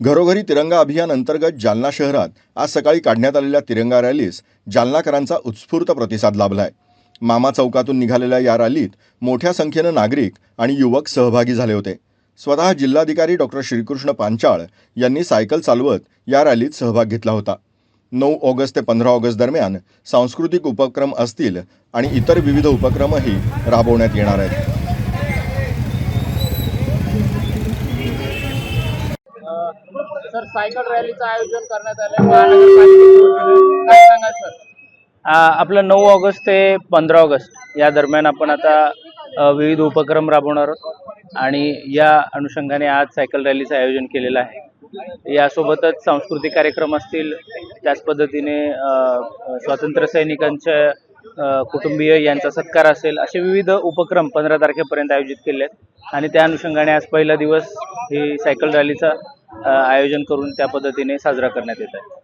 घरोघरी तिरंगा अभियान अंतर्गत जालना शहरात आज सकाळी काढण्यात आलेल्या तिरंगा रॅलीस जालनाकरांचा उत्स्फूर्त प्रतिसाद लाभलाय. मामा चौकातून निघालेल्या या रॅलीत मोठ्या संख्येनं नागरिक आणि युवक सहभागी झाले होते. स्वतः जिल्हाधिकारी डॉक्टर श्रीकृष्ण पांचाळ यांनी सायकल चालवत या रॅलीत सहभाग घेतला होता. नऊ ऑगस्ट ते पंधरा ऑगस्ट दरम्यान सांस्कृतिक उपक्रम असतील आणि इतर विविध उपक्रमही राबवण्यात येणार आहेत. सर सायकल रॅलीचं आयोजन करण्यात आलं काय सांगाल सर आपलं नऊ ऑगस्ट ते पंधरा ऑगस्ट या दरम्यान आपण आता विविध उपक्रम राबवणार आहोत. आणि या अनुषंगाने आज सायकल रॅलीचं आयोजन केलेलं आहे. यासोबतच सांस्कृतिक कार्यक्रम असतील त्याच पद्धतीने स्वातंत्र्य सैनिकांच्या कुटुंबीय यांचा सत्कार असेल असे विविध उपक्रम पंधरा तारखेपर्यंत आयोजित केले आहेत आणि त्या अनुषंगाने आज पहिला दिवस ही सायकल रॅलीचा आयोजन करून त्या पद्धतीने साजरा करण्यात येत आहे.